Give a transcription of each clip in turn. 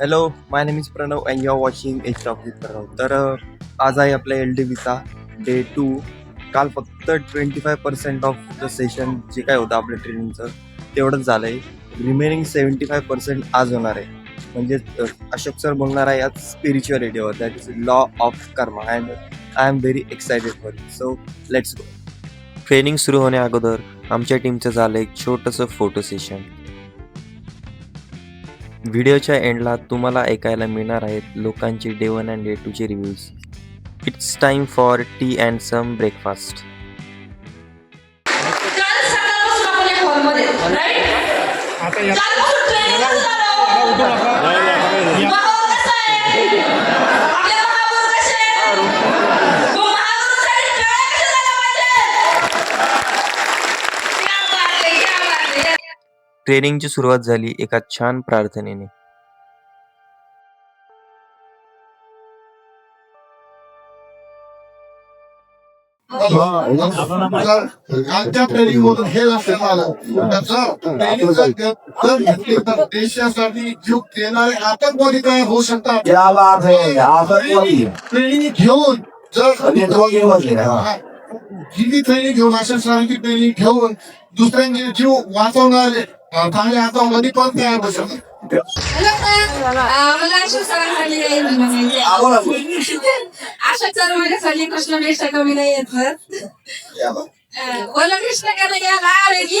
Hello my name is Pranav and you are watching H talk with Pranav तर आज आहे आपल्या L D व्हीचा डे टू काल फक्त twenty five percent of the session जे काय होतं आपल्या ट्रेनिंगचं तेवढंच झालं आहे रिमेनिंग सेवन्टी फाय पर्सेंट आज होणार आहे. म्हणजे अशोक सर बोलणार आहे आज स्पिरिच्युअलिटीवर that is law of karma and I am very excited for it so let's go training सुरू होण्या अगोदर आमच्या टीमचं झालं एक छोटंसं फोटो सेशन व्हिडिओच्या एंडला तुम्हाला ऐकायला मिळणार आहेत लोकांचे day one and day टूचे reviews. It's time for tea and some breakfast. काल ट्रेनिंगची सुरुवात झाली एका छान प्रार्थनेने आजच्या ट्रेनिंग मधून हे लक्षात आलं घेतली तर देशासाठी जीव देणारे आतंकवादी तयार होऊ शकतात क्या ट्रेनिंग घेऊन जर नेटवर्क बसले हा. हिंदी ट्रेनिंग घेऊन अशा सरांची ट्रेनिंग घेऊन दुसऱ्यांचे जीव वाचवणारे पण अं, मला अशोक सरांसाठी काही म्हणायचे. हा, बोला, अशोक सर माझ्यासाठी कृष्ण कृष्ण कमी नाही येत सर बोला कृष्ण करा क्या बात आहे की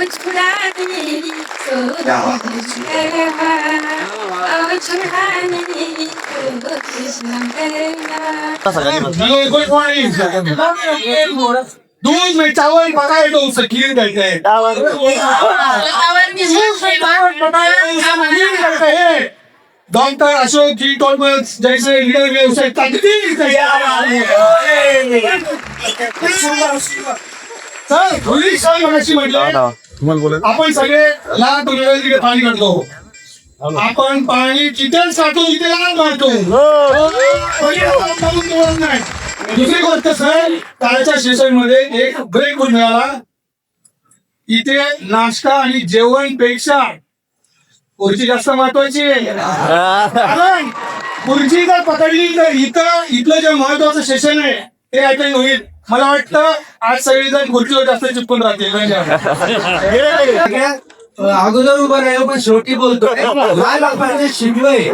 अब छुड़ा दे तो करवा अब छुड़ा दे तो कृष्ण करवा गुड मॉर्निंग दूध में चावल पकाए तो उससे खीर कहते हैं खीर कहते हैं डॉक्टर अशोक जी टोलमस जैसे लीडर ने उसे तकदीर सर थोडी काय म्हणायची म्हटलं आपण सगळे लहान मुलांची पाणी काढतो आपण पाणी तिथेच काढतो तिथे लहान मारतो. नाही. दुसरी गोष्ट सर कालच्या सेशनमध्ये एक ब्रेक मिळाला. इथे नाश्ता आणि जेवणपेक्षा खुर्ची जास्त महत्वाची आहे. कारण खुर्ची जर पकडली तर इथं इथलं जे महत्वाचं सेशन आहे ते अटेंड होईल. मला वाटतं आज सगळेजण खुर्चीवर जास्त चिपकून राहतील अगोदर उभं राहिलो पण शेवटी बोलतो. काय लोकांचे शिकलोय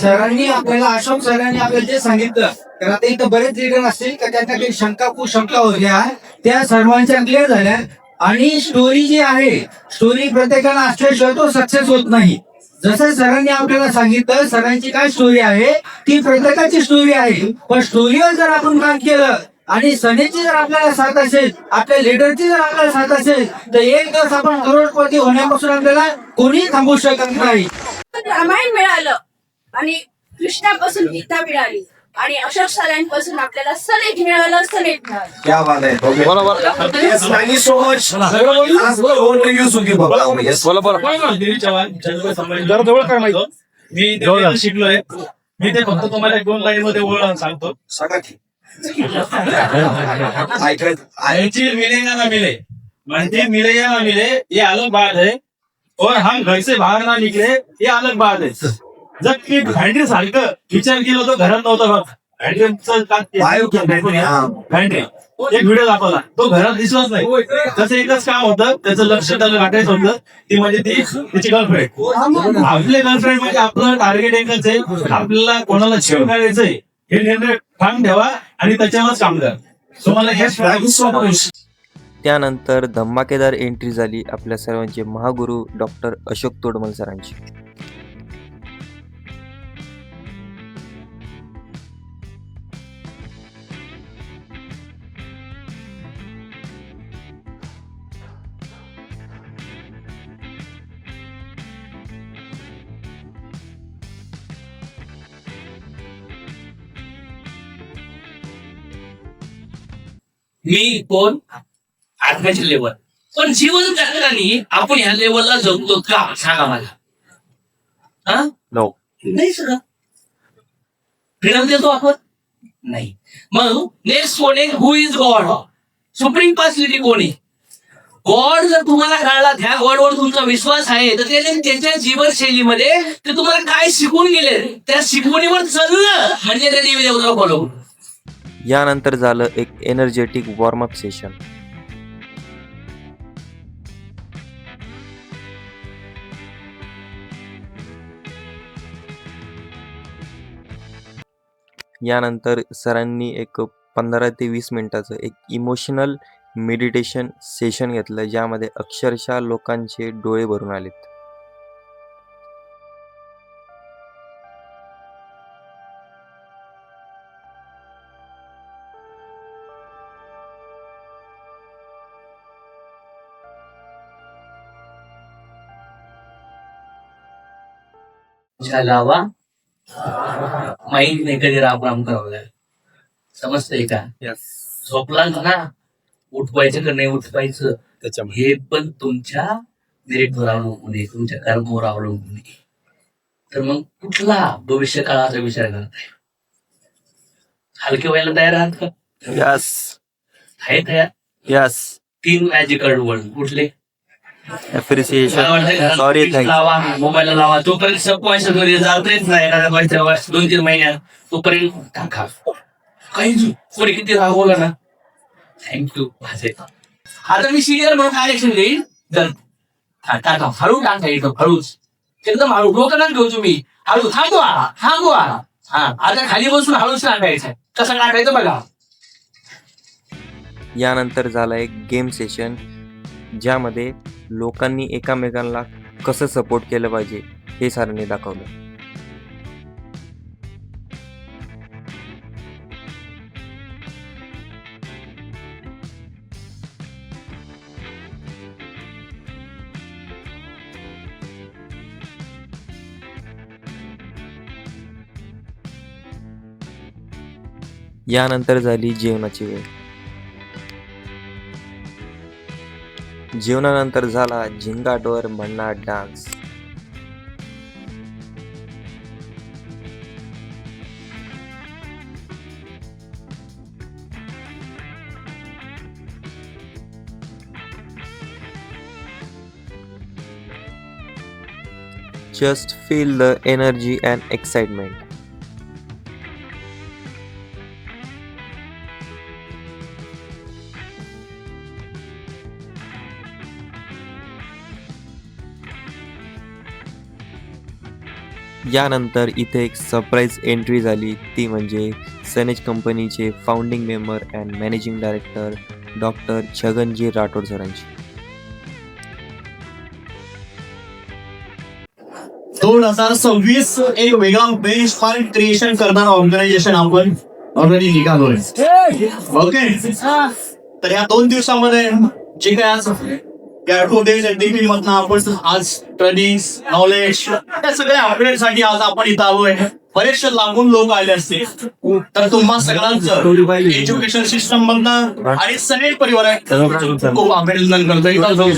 सरांनी आपल्याला अशोक सरांनी आपल्याला जे सांगितलं तर आता इथं बरेच लीडर असतील का त्यांना काही शंका कुशंका होत्या. त्या सर्वांच्या क्लिअर झाल्या. आणि स्टोरी जी आहे स्टोरी प्रत्येकाला असल्याशिवाय तो सक्सेस होत नाही. जसं सरांनी आपल्याला सांगितलं सरांची काय स्टोरी आहे ती प्रत्येकाची स्टोरी आहे. पण स्टोरीवर जर आपण काम केलं आणि सनेची जर आपल्याला साथ असेल आपल्या लिडरची जर आपल्याला साथ असेल तर एक दिवस आपण करोडपती होण्यापासून आपल्याला कोणी थांबवू शकत नाही. रामायण मिळालं आणि कृष्णापासून गीता मिळाली आणि अशोक सरांपासून आपल्याला सनेट मिळालं सनेट मिळालं. क्या बात है Yes, thank you so much. As well, all to you, Suki Baba. Yes. जरा जवळ काय माहिती. मी शिकलोय. मी ते फक्त तुम्हाला एक दोन लाईन मध्ये ओळख सांगतो. सांगा की. आयची मिले या ना मिले. म्हणजे मिले या ना मिले ये अलग बात है. और हम घर से बाहेर ना निकले ये अलग बात है. जर की भांडी सारखं विचार केलं तो घरात नव्हतं बघ. भांडीचं Live campaign, हा. भांडी. एक व्हिडिओ दाखवला. तो घरात दिसलाच नाही. त्याचं एकच काम होतं. त्याचं लक्ष त्याला गाठायचं होतं. ती म्हणजे ती त्याची गर्लफ्रेंड आपले गर्लफ्रेंड म्हणजे आपलं टार्गेट एकच आहे. आपल्याला कोणाला छेड करायचंय हे निर्णय ठाम ठेवा आणि त्याच्यावरच काम करा. तुम्हाला हे त्यानंतर धमाकेदार एंट्री झाली आपल्या सर्वांचे महागुरु डॉक्टर अशोक तोडमल सरांची. मी कोण? आत्म्याचे लेवल पण जीवन जगताना आपण ह्या लेवलला जगतो का? सांगा मला. हा? नाही सर. फ्रीडम देतो आपण? नाही. मग नेक्स्ट कोण आहे? Who is God supreme personality कोण आहे? गॉड जर तुम्हाला कळला त्या गॉडवर तुमचा विश्वास आहे तर त्याने त्याच्या जीवनशैलीमध्ये ते तुम्हाला काय शिकून गेले? त्या शिकवणीवर चाललं म्हणजे त्या देवी देवताला फॉलो यानंतर झालं एक एनर्जेटिक वॉर्मअप सेशन यानंतर सरांनी एक पंधरा ते वीस मिनिटाचं एक इमोशनल मेडिटेशन सेशन घेतलं ज्यामध्ये अक्षरशः लोकांचे डोळे भरून आलेत. लावा माहीत नाही कधी राम राम करावं. लागेल समजतंय का? झोपला ना उठवायचं का नाही उठवायचं? हे पण तुमच्या मेरिटवर अवलंबून आहे तुमच्या कर्मावर अवलंबून आहे. तर मग कुठला भविष्य काळाचा विचार करताय? हलके व्हायला तयार आहात का? यस आहे तयार? यस तीन मॅजिकल वर्ड कुठले? अप्रिसिएशन सॉरी लावा मोबाईल लावा. तोपर्यंत सब पैसे घरी जातेच नाही. एखाद्या पैसे वर्ष दोन तीन महिन्यात. तोपर्यंत टाका. काही. कोणी किती रागवलं ना. थँक्यू आता मी सिनियर म्हणून काय ऍक्शन घेईन? टाका हळू टाका इथं हळूच. एकदम हळू. डोकं घेऊ तुम्ही. हळू. थांबवा थांबवा हा. आता खाली बसून हळूच टाकायचं कसं टाकायचं बघा. यानंतर झाला एक गेम सेशन ज्यामध्ये लोकांनी एकामेकांना कसं सपोर्ट केलं पाहिजे हे सारांनी दाखवलं. यानंतर झाली जेवणाची वेळ. जीवनानंतर झाला झिंगा डोर म्हणणार dance. Just feel the energy and excitement यानंतर इथे एक सरप्राईज एंट्री झाली. ती म्हणजे सनेज कंपनीचे founding member and managing director doctor Chhaganji Rathod सरांची. दोन हजार सव्वीस एक वेगळा बेस्ट पॉइंट क्रिएशन करणारा ऑर्गनायझेशन आपण. ऑलरेडी निघालोय. ओके तर या दोन दिवसामध्ये जे काय आज डेज मधनं आपण आज ट्रेनिंग नॉलेज या सगळ्या अपडेटसाठी आज आपण इथं आलोय. बरेचसे लांबून लोक आले असते. तर तुम्हा सगळ्यांचं एज्युकेशन सिस्टम मधनं आणि सगळे परिवार खूप अभिनंदन करतो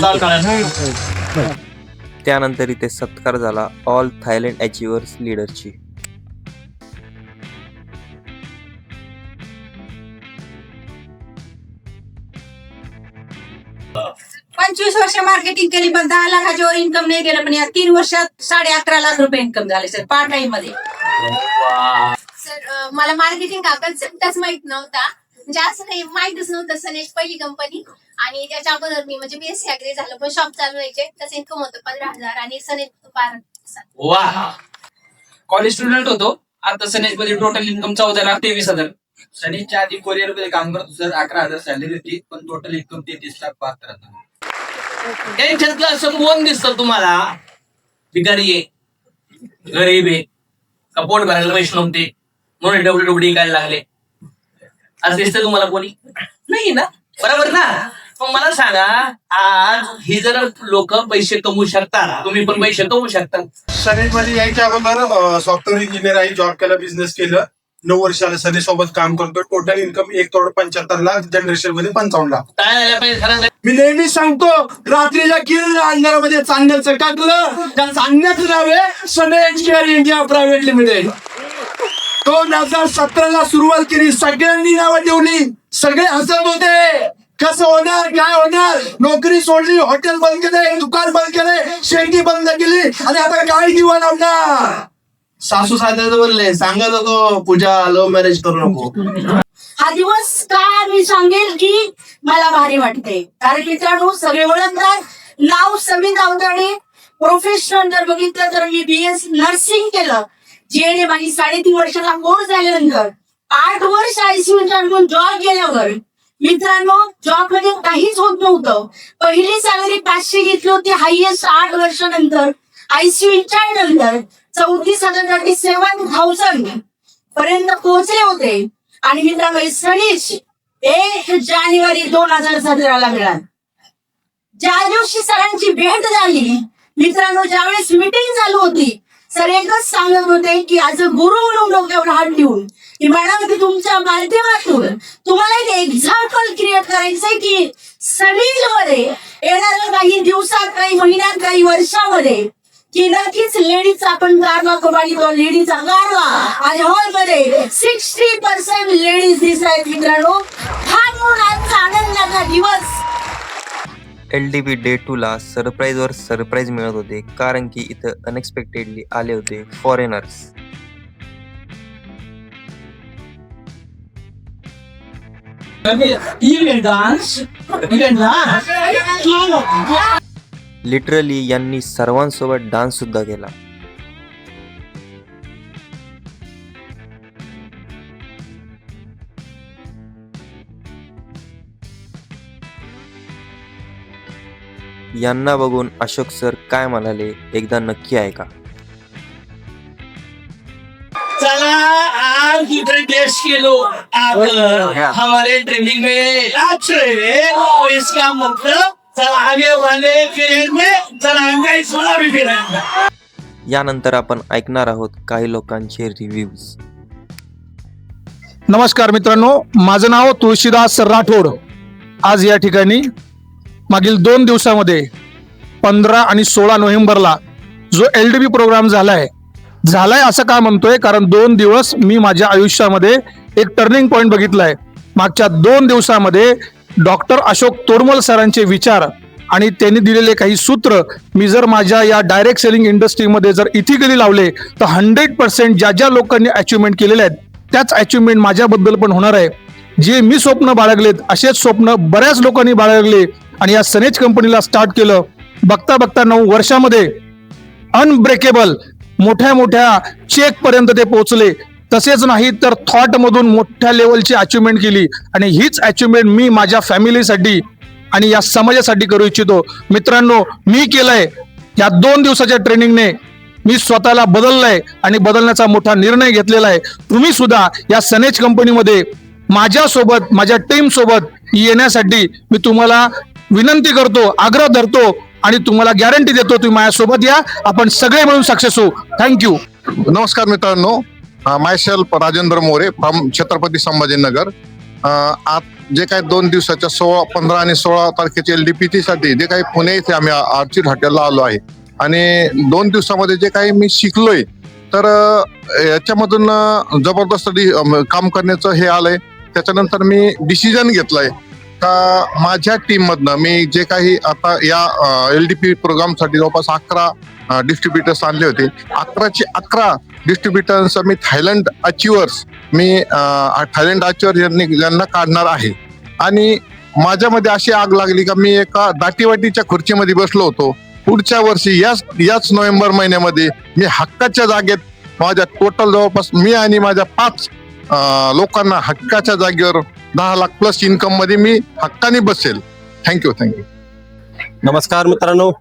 त्यानंतर इथे सत्कार झाला ऑल थायलंड अचिव्हर्स लीडरची पंचवीस वर्ष मार्केटिंग केली पण दहा लाखाच्या वर इन्कम नाही गेलं पण या तीन वर्षात साडे अकरा लाख रुपये इन्कम झाले सर पार्ट टाइममध्ये सर मला मार्केटिंग हा कन्सेप्टच माहीत नव्हता. म्हणजे असं नाही माहितच नव्हतं सनेश पहिली कंपनी आणि त्याच्या अगोदर मी म्हणजे बीएससी अग्री झालं पण शॉप चालू व्हायचे. त्याचं इन्कम होतं पंधरा हजार आणि सनेज बारा वा! कॉलेज स्टुडंट होतो. आता सनेजमध्ये टोटल इन्कम चौदा लाख तेवीस हजार. सनेजच्या आधी कोरिअरमध्ये काम करत होतो सर अकरा हजार सॅलरी होती पण टोटल इन्कम तेहतीस लाख बहात्तर हजार. त्यांच्यातलं असं कोण दिसतं तुम्हाला? भिकारी आहे. गरीब आहे. कपोट भरायला पैसे नव्हते. म्हणून डब्ल्यू डब्ल्यू काय लागले. असं दिसतं तुम्हाला कोणी? नाही ना. बरोबर ना? मग मला सांगा आज ही जर लोक पैसे कमवू शकतात तुम्ही पण पैसे कमवू शकता सनेजमध्ये यायच्या अगोदर सॉफ्टवेअर इंजिनियर आहे जॉब केला बिझनेस केलं. नऊ वर्ष आले सनी सोबत काम करतोय. टोटल इन्कम एक करोड पंच्याहत्तर लाख जनरेशनमध्ये पंचावन्न लाख. काय झालं? पाहिजे मी नेहमी सांगतो रात्रीच्या किरण अंधारामध्ये चांदण्यात चटकलं त्या चांदण्याचं नाव आहे सनेज केअर इंडिया प्रायव्हेट लिमिटेड दोन हजार सतराला सुरुवात केली सगळ्यांनी नावं ठेवली सगळे हसत होते. कसं होणार काय होणार? नोकरी सोडली हॉटेल बंद केले दुकान बंद केले शेती बंद केली आणि आता काय जीवन लावणार? सासू सासऱ्याचं बोलले सांगत होतो पूजा लव्ह मॅरेज करू नको. हा दिवस का मी सांगेल की मला भारी वाटते. कारण मित्रांनो सगळे ओळखतात नाव समीर गावताडे प्रोफेशनल जर बघितलं तर मी बीएस नर्सिंग केलं. जेणे माझी साडेतीन वर्षाचा कोर्स झाल्यानंतर आठ वर्ष आयसीयू जॉब गेल्यावर मित्रांनो जॉबमध्ये काहीच होत नव्हतं. पहिली सॅलरी पाचशे घेतली होती हायएस्ट आठ वर्षानंतर आयसीयू नंतर चौतीस हजार थर्टी सेवन थाउजंड पर्यंत पोहोचले होते. आणि मित्रांनो हे सणीच एक जानेवारी दोन हजार सतराला मिळाल. ज्या दिवशी सरांची भेट झाली मित्रांनो ज्यावेळेस मिटिंग चालू होती सर एकच सांगत होते की आज गुरु म्हणून डोक्यावर हात ठेवून की मॅडम की तुमच्या माध्यमातून तुम्हाला एक एक्झाम्पल क्रिएट करायचंय की समील मध्ये येणाऱ्या काही दिवसात काही महिन्यात काही वर्षामध्ये की नक्कीच लेडीजचा आपण गारवा कमाडी तो लेडीजचा गारवा. आणि हॉलमध्ये सिक्स्टी पर्सेंट लेडीज दिसत आहेत मित्रांनो. हा म्हणून आजचा आनंदाचा दिवस. एल डी बी डे टूला सरप्राईजवर सरप्राईज मिळत होते कारण की इथं अनएक्सपेक्टेडली आले होते फॉरेनर्स लिटरली यांनी सर्वांसोबत डान्स सुद्धा केला. यांना बघून अशोक सर काय म्हणाले एकदा नक्की ऐका. चला आज के लोग आकर हमारे ट्रेनिंग में हैं. इसका मतलब चला आगे वाले पीरियड में चलाएंगे इसमें भी फिरेंगे यानंतर आपण ऐकणार आहोत काही लोकांचे रिव्ह्यूज नमस्कार मित्रांनो माझं नाव तुळशीदास राठोड. आज या ठिकाणी मागील दोन दिवसामध्ये पंधरा आणि सोळा नोव्हेंबरला जो एल डी बी प्रोग्राम झालाय झालाय असं का म्हणतोय? कारण दोन दिवस मी माझ्या आयुष्यामध्ये एक टर्निंग पॉईंट बघितलाय. मागच्या दोन दिवसामध्ये डॉक्टर अशोक तोरमल सरांचे विचार आणि त्यांनी दिलेले काही सूत्र मी जर माझ्या या डायरेक्ट सेलिंग इंडस्ट्रीमध्ये जर इथिकली लावले तर हंड्रेड पर्सेंट ज्या ज्या लोकांनी अचिव्हमेंट केलेल्या आहेत त्याच अचिव्हमेंट माझ्याबद्दल पण होणार आहे. जे मी स्वप्न बाळगलेत असेच स्वप्न बऱ्याच लोकांनी बाळगले आणि या सनेज कंपनीला स्टार्ट केलं. बघता बघता नऊ वर्षामध्ये अनब्रेकेबल मोठ्या मोठ्या चेक पर्यंत ते पोहोचले. तसेच नाही तर थॉटमधून मोठ्या लेवलची अचिव्हमेंट केली. आणि हीच अचिव्हमेंट मी माझ्या फॅमिलीसाठी आणि या समाजासाठी करू इच्छितो. मित्रांनो मी केलंय. या दोन दिवसाच्या ट्रेनिंगने मी स्वतःला बदललाय आणि बदलण्याचा मोठा निर्णय घेतलेला आहे. तुम्ही सुद्धा या सनेज कंपनीमध्ये माझ्यासोबत माझ्या टीम सोबत येण्यासाठी मी तुम्हाला विनंती करतो आग्रह धरतो आणि तुम्हाला गॅरंटी देतो तुम्ही माझ्यासोबत या. आपण सगळे मिळून सक्सेस होऊ. थँक्यू नमस्कार मित्रांनो. Myself Rajendra More from Chhatrapati Sambhajinagar. आत आज जे काही दोन दिवसाच्या सोळा पंधरा आणि सोळा तारखेच्या एलसाठी जे काही पुणे इथे आम्ही आर्चिड हॉटेलला आलो आहे. आणि दोन दिवसामध्ये जे काही मी शिकलोय तर याच्यामधून जबरदस्त काम करण्याचं हे आलंय. त्याच्यानंतर मी डिसिजन घेतलाय. का माझ्या टीम मधनं मी जे काही आता या एल डी पी प्रोग्रामसाठी जवळपास अकरा डिस्ट्रीब्युटर्स आणले होते. अकराचे अकरा डिस्ट्रीब्युटर्स मी थायलंड अचिव्हर्स मी थायलंड अचिवर यांनी यांना काढणार आहे. आणि माझ्यामध्ये अशी आग लागली का मी एका दाटीवाटीच्या खुर्चीमध्ये बसलो होतो. पुढच्या वर्षी याच याच नोव्हेंबर महिन्यामध्ये मी हक्काच्या जागेत माझ्या टोटल जवळपास मी आणि माझ्या पाच लोकांना हक्काच्या जागेवर दहा लाख प्लस इन्कममध्ये मी हक्काने बसेल. थँक्यू थँक्यू नमस्कार मित्रांनो.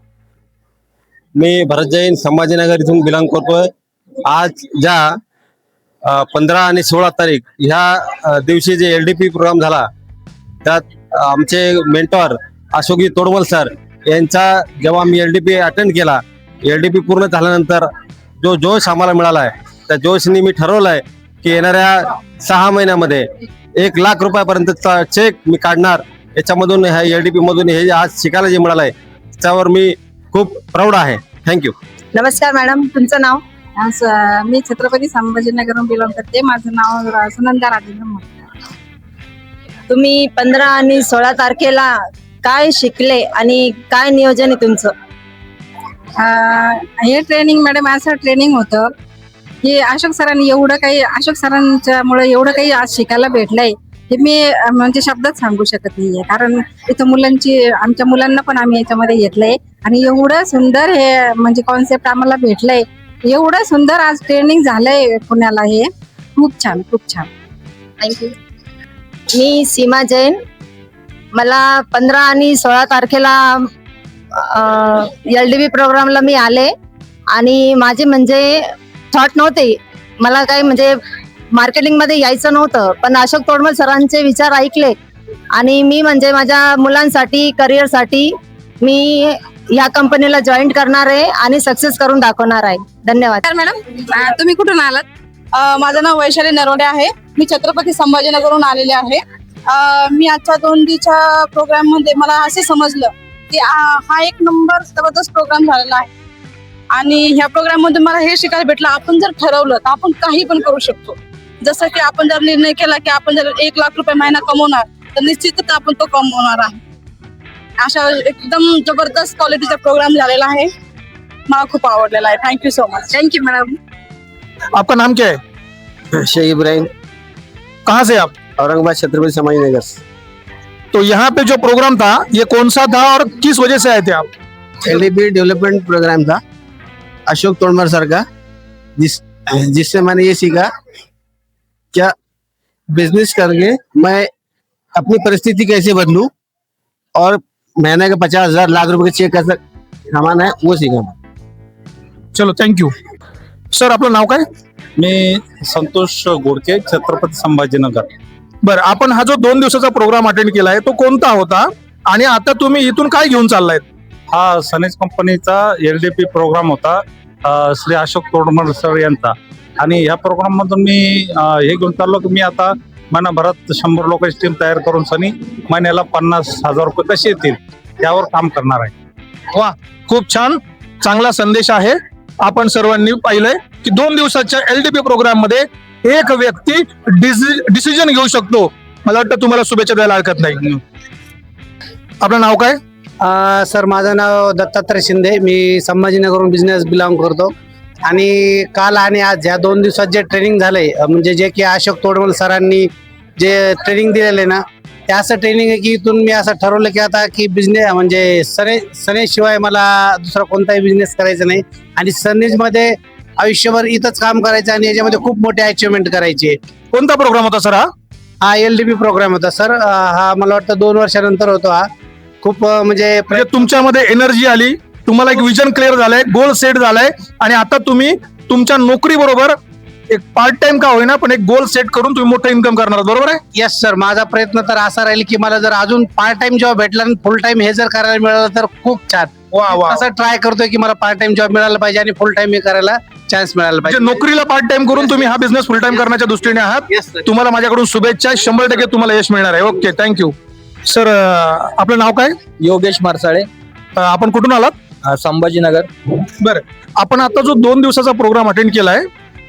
मी भरत जैन संभाजीनगर इथून बिलॉंग करतोय. आज ज्या पंधरा आणि सोळा तारीख ह्या दिवशी J L D P programme झाला त्यात आमचे मेंटॉर अशोकजी तोडवल सर यांचा जेव्हा मी एल डी पी अटेंड केला एल डी पी पूर्ण झाल्यानंतर जो जोश आम्हाला मिळाला आहे त्या जोशनी मी ठरवलं आहे की येणाऱ्या सहा महिन्यामध्ये एक लाख रुपयापर्यंतचा चेक मी काढणार. याच्यामधून ह्या एल डी मधून हे आज शिकायला जे मिळालंय त्यावर मी खूप प्राऊड आहे. थँक्यू नमस्कार मॅडम तुमचं नाव? असं मी छत्रपती संभाजीनगरहून बिलॉंग करते. माझं नाव रा- सुनंदा राजेंद्र मोरे. तुम्ही पंधरा आणि सोळा तारखेला काय शिकले आणि काय नियोजन आहे तुमचं? हे ट्रेनिंग मॅडम असं ट्रेनिंग होतं की अशोक सरांनी एवढं काही अशोक सरांच्या मुळे एवढं काही आज शिकायला भेटलंय हे मी अं, म्हणजे शब्दात सांगू शकत नाहीये. कारण इथं मुलांची आमच्या मुलांना पण आम्ही याच्यामध्ये घेतलंय. आणि एवढं सुंदर हे म्हणजे कॉन्सेप्ट आम्हाला भेटलंय. एवढं सुंदर आज ट्रेनिंग झालंय पुण्याला हे. खूप छान खूप छान. थँक्यू मी सीमा जैन. मला पंधरा आणि सोळा तारखेला एल डी बी प्रोग्रामला मी आले. आणि माझे म्हणजे थॉट नव्हते. मला काही म्हणजे मार्केटिंगमध्ये यायचं नव्हतं. पण अशोक तोडमल सरांचे विचार ऐकले. आणि मी म्हणजे माझ्या मुलांसाठी करिअरसाठी मी या कंपनीला जॉईन करणार आहे आणि सक्सेस करून दाखवणार आहे. धन्यवाद. मॅडम. तुम्ही कुठून आलात? माझं नाव वैशाली नरोडे आहे. मी छत्रपती संभाजीनगरहून आलेले आहे. अ, मी आजच्या दोन दिवच्या प्रोग्राममध्ये मला असे समजलं की आ, हा एक नंबर जबरदस्त प्रोग्राम झालेला आहे. आणि ह्या प्रोग्राममध्ये मला हे शिकायला भेटलं. आपण जर ठरवलं तर आपण काही पण करू शकतो. जसं की आपण जर निर्णय केला की आपण जर एक लाख रुपये महिना कमवणार तर निश्चितच आपण तो कमवणार आहे. अशा एकदम ज़बरदस्त क्वालिटीचा प्रोग्राम झालेला आहे. मला खूप आवडलेला आहे. Thank you so much thank you madam आपका नाम क्या है? शेख इब्राहिम. कहाँ से आप? औरंगाबाद छत्रपति संभाजी नगर तो यहाँ पे जो प्रोग्राम था ये कौन सा था और किस वजह से आए थे आप? एलडीपी डेवलपमेंट प्रोग्राम था अशोक तोड़मर सर का जिस जिससे मैंने ये सीखा क्या बिज़नेस करके मैं अपनी परिस्थिति कैसे बदलूं और महीने का पचास हजार लाख रुपए का चेक कैसे कमाना है वो सीखा चलो थँक्यू सर आपलं नाव काय? मी संतोष गोडके छत्रपती संभाजीनगर. बरं आपण हा जो दोन दिवसाचा प्रोग्राम अटेंड केलाय तो कोणता होता? आणि आता तुम्ही इथून काय घेऊन चाललाय हा सनेज कंपनीचा एलडीपी प्रोग्राम होता अ, श्री अशोक तोडमल सर यांचा. आणि ह्या प्रोग्राम मधून मी अ, हे घेऊन चाललो की मी आता महिनाभरात शंभर लोकांची टीम तयार करून सनी महिन्याला पन्नास हजार रुपये कसे येतील यावर काम करणार आहे. वा खूप छान. चांगला संदेश आहे. आपण सर्वांनी पाहिलंय की दोन दिवसाच्या एलडीपी प्रोग्राममध्ये एक व्यक्ती डिसिजन घेऊ शकतो. मला वाटतं तुम्हाला शुभेच्छा द्यायला हरकत नाही. आपलं नाव काय? सर माझं नाव दत्तात्रय शिंदे. मी संभाजीनगरहून बिझनेस बिलॉंग करतो. आणि काल आणि आज ह्या दोन दिवसात जे ट्रेनिंग झालंय म्हणजे जे की अशोक तोडमल सरांनी जे ट्रेनिंग दिलेले ना ते असं ट्रेनिंग आहे की इथून मी असं ठरवलं की आता की बिझनेस म्हणजे सने सनेशिवाय मला दुसरा कोणताही बिझनेस करायचा नाही. आणि सनेजमध्ये आयुष्यभर इथंच काम करायचं आणि याच्यामध्ये खूप मोठे अचिव्हमेंट करायची कोणता प्रोग्राम होता सर हा? हा एल डी पी प्रोग्राम होता सर. हा मला वाटतं दोन वर्षानंतर होतो हा. खूप म्हणजे म्हणजे तुमच्यामध्ये एनर्जी आली तुम्हाला एक विजन क्लिअर झालंय गोल सेट झालाय आणि आता तुम्ही तुमच्या नोकरी बरोबर एक पार्ट टाइम का होईना पण एक गोल सेट करून तुम्ही मोठं इन्कम करणार बरोबर आहे? येस सर माझा प्रयत्न तर असा राहील की मला जर अजून पार्ट टाइम जॉब भेटला आणि फुल टाइम हे जर करायला मिळालं तर खूप छान. वा वा. असं ट्राय करतोय की मला पार्ट टाइम जॉब मिळाला पाहिजे आणि फुल टाइम हे करायला चान्स मिळाला म्हणजे पाहिजे. नोकरीला पार्ट टाइम करून तुम्ही हा बिझनेस फुल टाइम करण्याच्या दृष्टीने आहात. येस सर तुम्हाला माझ्याकडून शुभेच्छा. शंभर टक्के तुम्हाला यश मिळणार आहे. ओके थँक्यू सर आपलं नाव काय? योगेश मारसाळे. अ, आपण कुठून आलात? संभाजीनगर. बरं. आपण आता जो दोन दिवसाचा प्रोग्राम अटेंड केलाय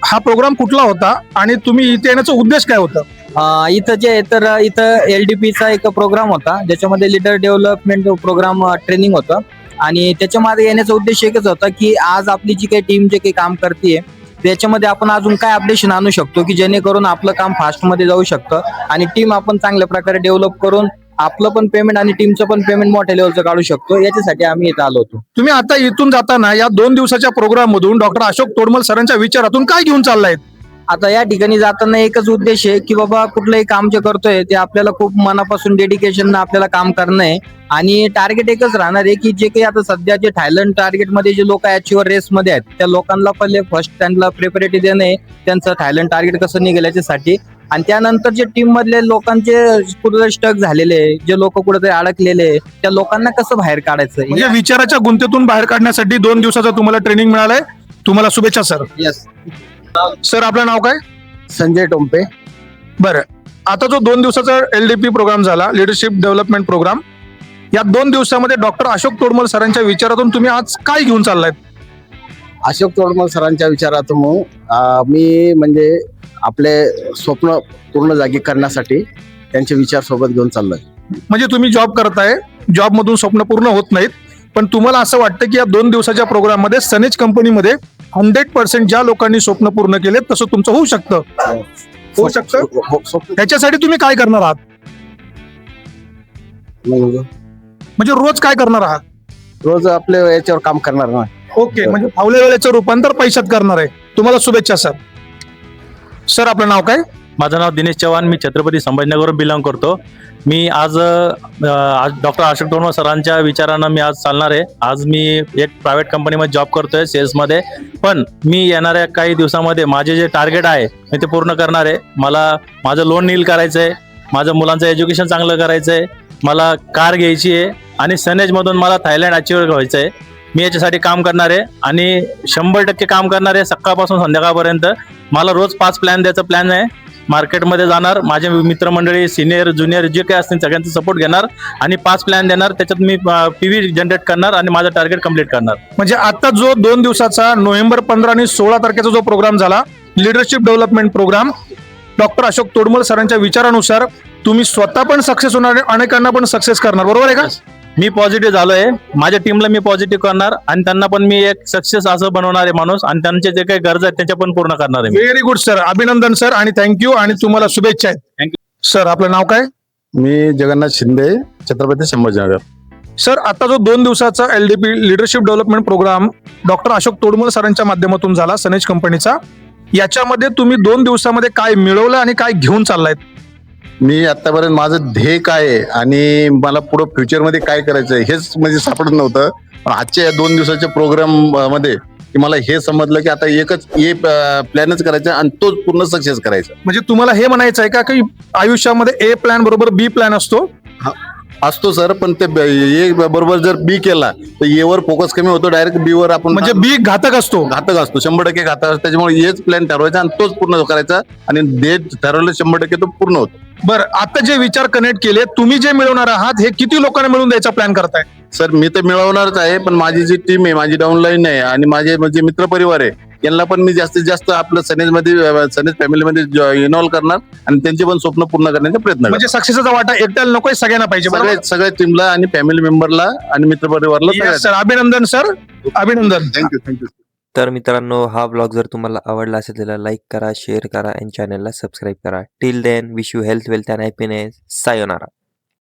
हा प्रोग्राम कुठला होता आणि तुम्ही इथे येण्याचा उद्देश काय होता? अ, इथं जे आहे तर इथं एल डी पीचा एक प्रोग्राम होता ज्याच्यामध्ये लिडर डेव्हलपमेंट प्रोग्राम ट्रेनिंग होतं. आणि त्याच्यामध्ये येण्याचा उद्देश एकच होता की आज आपली जी काही टीम जे काही काम करते त्याच्यामध्ये आपण अजून काय अपडेशन आणू शकतो की जेणेकरून आपलं काम फास्टमध्ये जाऊ शकतं आणि टीम आपण चांगल्या प्रकारे डेव्हलप करून आपलं पण पेमेंट आणि टीमचं पण पेमेंट मोठ्या लेवलचं काढू शकतो. याच्यासाठी आम्ही इथं आलो होतो. तुम्ही आता इथून जाताना या दोन दिवसाच्या प्रोग्राम मधून डॉक्टर अशोक तोडमल सरांच्या विचारातून काय घेऊन चाललाय आता या ठिकाणी जाताना एकच उद्देश आहे की बाबा कुठलंही काम जे करतोय ते आपल्याला खूप मनापासून डेडिकेशन आपल्याला काम करणं आहे. आणि टार्गेट एकच राहणार आहे की जे काही आता सध्या जे थायलंड टार्गेटमध्ये जे लोक अचिव्हर रेस मध्ये आहेत त्या लोकांना पहिले फर्स्ट त्यांना प्रिपरेटी देणं त्यांचं थायलंड टार्गेट कसं निघेल याच्यासाठी. आणि त्यानंतर जे टीम मधले लोकांचे कुठे स्टक झालेले जे लोक कुठेतरी अडकलेले त्या लोकांना कसं बाहेर काढायचं? म्हणजे विचाराच्या गुंतेतून बाहेर काढण्यासाठी दोन दिवसाचं तुम्हाला ट्रेनिंग मिळालंय. तुम्हाला शुभेच्छा सर येस सर आपलं नाव काय? संजय टोंपे. बरं. आता जो दोन दिवसाचा एलडीपी प्रोग्राम झाला लिडरशिप डेव्हलपमेंट प्रोग्राम या दोन दिवसामध्ये डॉक्टर अशोक तोडमल सरांच्या विचारातून तुम्ही आज काय घेऊन चाललाय? अशोक तोडमल सरांच्या विचारातून मी म्हणजे आपले स्वप्न पूर्ण जागी करण्यासाठी त्यांचे विचार सोबत घेऊन चाललोय. म्हणजे तुम्ही जॉब करताय जॉब मधून स्वप्न पूर्ण होत नाहीत. पण तुम्हाला असं वाटतं की या दोन दिवसाच्या प्रोग्राममध्ये सनेज कंपनीमध्ये हंड्रेड पर्सेंट ज्या लोकांनी स्वप्न पूर्ण केले तसं तुमचं होऊ शकतं. होऊ शकतं? हो, स्वप्न त्याच्यासाठी तुम्ही काय करणार आहात? म्हणजे म्हणजे रोज काय करणार आहात? रोज आपले याच्यावर काम करणार ना. ओके म्हणजे फावल्या वेळेचं रूपांतर पैशात करणार आहे. तुम्हाला शुभेच्छा सर. सर आपलं नाव काय? माझं नाव दिनेश चव्हाण. मी छत्रपती संभाजीनगरवरून बिलॉंग करतो. मी आज आज डॉक्टर अशोक तोडमल सरांच्या विचारानं मी आज चालणार आहे. आज मी एक प्रायव्हेट कंपनीमध्ये जॉब करतोय सेल्समध्ये पण मी येणाऱ्या काही दिवसामध्ये माझे जे टार्गेट आहे मी ते पूर्ण करणार आहे. मला माझं लोन नील करायचं आहे माझं मुलांचं एज्युकेशन चांगलं करायचं आहे मला कार घ्यायची आहे. आणि सनेजमधून मला थायलंड अचिव्हर व्हायचं आहे मी याच्यासाठी काम करणार आहे. आणि शंभर टक्के काम करणार आहे सकाळपासून संध्याकाळपर्यंत. मला रोज पाच प्लॅन द्यायचा प्लॅन आहे. मार्केटमध्ये जाणार माझे मित्रमंडळी सिनियर ज्युनियर जे काही असतील सगळ्यांचा सपोर्ट घेणार आणि पाच प्लॅन देणार. त्याच्यात मी पी व्ही जनरेट करणार आणि माझं टार्गेट कंप्लीट करणार. म्हणजे आता जो दोन दिवसाचा नोव्हेंबर पंधरा आणि सोळा तारखेचा जो प्रोग्राम झाला leadership development programme doctor Ashok Todmal सरांच्या विचारानुसार तुम्ही स्वतः पण सक्सेस होणार आणि अनेकांना पण सक्सेस करणार. बरोबर आहे का? मी पॉझिटिव्ह झालोय. माझ्या टीमला मी पॉझिटिव्ह करणार आणि त्यांना पण मी एक सक्सेस असं बनवणार आहे माणूस आणि त्यांचे जे काही गरज आहेत त्यांच्या पण पूर्ण करणार आहे मी. व्हेरी गुड सर अभिनंदन सर आणि थँक्यू आणि तुम्हाला शुभेच्छा आहेत. सर आपलं नाव काय? मी जगन्नाथ शिंदे छत्रपती संभाजीनगर. सर आता जो दोन दिवसाचा LDP leadership development programme doctor Ashok Todmal सरांच्या माध्यमातून झाला सनेज कंपनीचा याच्यामध्ये तुम्ही दोन दिवसामध्ये काय मिळवलं आणि काय घेऊन चाललायत? मी आतापर्यंत माझं ध्येय काय आहे आणि मला पुढं फ्युचरमध्ये काय करायचं आहे हेच म्हणजे सापडत नव्हतं. पण आजच्या या दोन दिवसाच्या प्रोग्राममध्ये की मला हे समजलं की आता एकच ए प्लॅनच करायचा आणि तोच पूर्ण सक्सेस करायचा. म्हणजे तुम्हाला हे म्हणायचं आहे का की आयुष्यामध्ये ए प्लॅन बरोबर बी प्लॅन असतो? असतो सर पण ते ब- ए बरोबर जर बी केला तर ए वर फोकस कमी होतो डायरेक्ट बी वर आपण म्हणजे बी घातक असतो. घातक असतो शंभर टक्के घातक असतो. त्याच्यामुळे हेच प्लॅन ठरवायचा आणि तोच पूर्ण करायचा आणि जे ठरवलं शंभर टक्के तो पूर्ण होतो. बरं आता जे विचार कनेक्ट केले तुम्ही जे मिळवणार आहात हे किती लोकांना मिळून द्यायचा प्लॅन करताय? सर मी तर मिळवणारच आहे पण माझी जी टीम आहे माझी डाऊनलाईन आहे आणि माझे म्हणजे मित्रपरिवार आहे यांना पण मी जास्तीत जास्त आपलं सनेजमध्ये सनेज फॅमिलीमध्ये इन्व्हॉल्व करणार आणि त्यांचे पण स्वप्न पूर्ण करण्याचा प्रयत्न करणार. म्हणजे सक्सेसचा वाटा एकट्याला नकोय सगळ्यांना पाहिजे सगळे सगळ्या टीमला आणि फॅमिली मेंबरला आणि मित्रपरिवारला सर अभिनंदन सर अभिनंदन. थँक्यू थँक्यू तर मित्रांनो हा ब्लॉग जर तुम्हाला आवडला असेल तर लाईक करा शेअर करा आणि चॅनलला सबस्क्राईब करा. Till then wish you health wealth and happiness sayonara